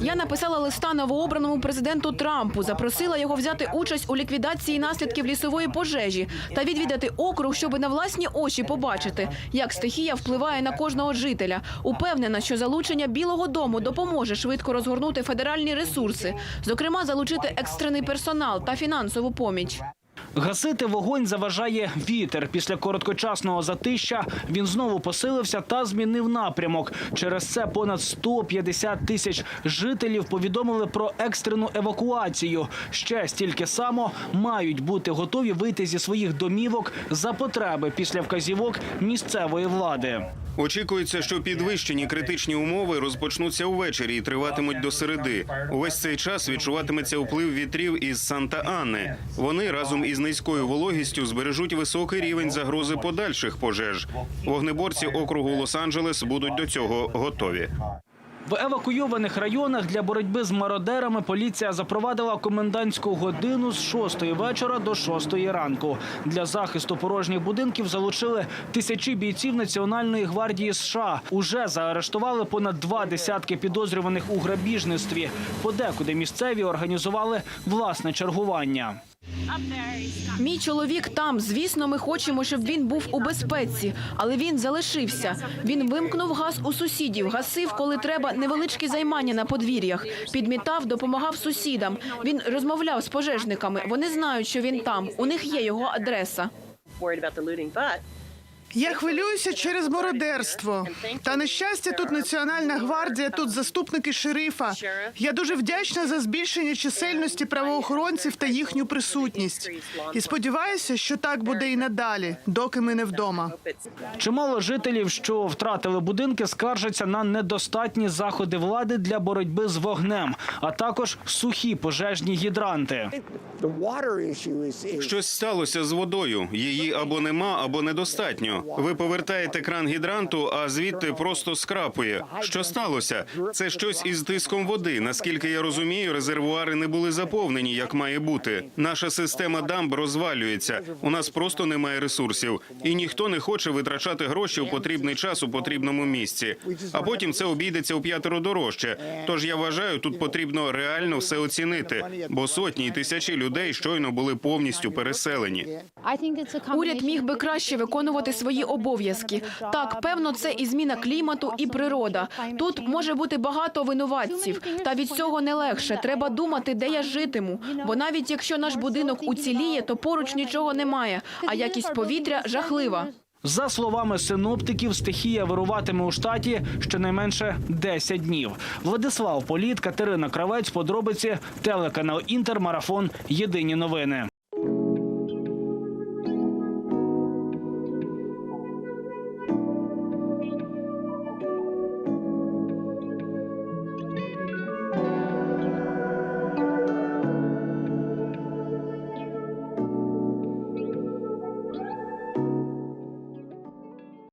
Я написала листа новообраному президенту Трампу, запросила його взяти участь у ліквідації наслідків лісової пожежі та відвідати округ, щоб на власні очі побачити, як стихія впливає на кожного жителя. Упевнена, що залучення Білого Дому допоможе швидко розгорнути федеральні ресурси, зокрема залучити екстрений персонал та фінансову поміч. Гасити вогонь заважає вітер. Після короткочасного затища він знову посилився та змінив напрямок. Через це понад 150 тисяч жителів повідомили про екстрену евакуацію. Ще стільки само мають бути готові вийти зі своїх домівок за потреби після вказівок місцевої влади. Очікується, що підвищені критичні умови розпочнуться увечері і триватимуть до середи. Увесь цей час відчуватиметься вплив вітрів із Санта-Анни. Вони разом із низькою вологістю збережуть високий рівень загрози подальших пожеж. Вогнеборці округу Лос-Анджелес будуть до цього готові. В евакуйованих районах для боротьби з мародерами поліція запровадила комендантську годину з 6 вечора до 6 ранку. Для захисту порожніх будинків залучили тисячі бійців Національної гвардії США. Уже заарештували понад два десятки підозрюваних у грабіжництві. Подекуди місцеві організували власне чергування. Мій чоловік там. Звісно, ми хочемо, щоб він був у безпеці, але він залишився. Він вимкнув газ у сусідів, гасив, коли треба, невеличкі займання на подвір'ях. Підмітав, допомагав сусідам. Він розмовляв з пожежниками. Вони знають, що він там. У них є його адреса. Я хвилююся через мародерство. Та на щастя, тут Національна гвардія, тут заступники шерифа. Я дуже вдячна за збільшення чисельності правоохоронців та їхню присутність. І сподіваюся, що так буде і надалі, доки ми не вдома. Чимало жителів, що втратили будинки, скаржаться на недостатні заходи влади для боротьби з вогнем, а також сухі пожежні гідранти. Щось сталося з водою. Її або нема, або недостатньо. Ви повертаєте кран гідранту, а звідти просто скрапує. Що сталося? Це щось із тиском води. Наскільки я розумію, резервуари не були заповнені, як має бути. Наша система дамб розвалюється. У нас просто немає ресурсів, і ніхто не хоче витрачати гроші у потрібний час у потрібному місці. А потім це обійдеться у п'ятеро дорожче. Тож я вважаю, тут потрібно реально все оцінити, бо сотні і тисячі людей щойно були повністю переселені. Уряд міг би краще виконувати свої обов'язки. Так, певно, це і зміна клімату, і природа. Тут може бути багато винуватців, та від цього не легше. Треба думати, де я житиму. Бо навіть якщо наш будинок уціліє, то поруч нічого немає, а якість повітря жахлива. За словами синоптиків, стихія вируватиме у штаті щонайменше 10 днів. Владислав Політ, Катерина Кравець, подробиці, телеканал Інтермарафон. Єдині новини.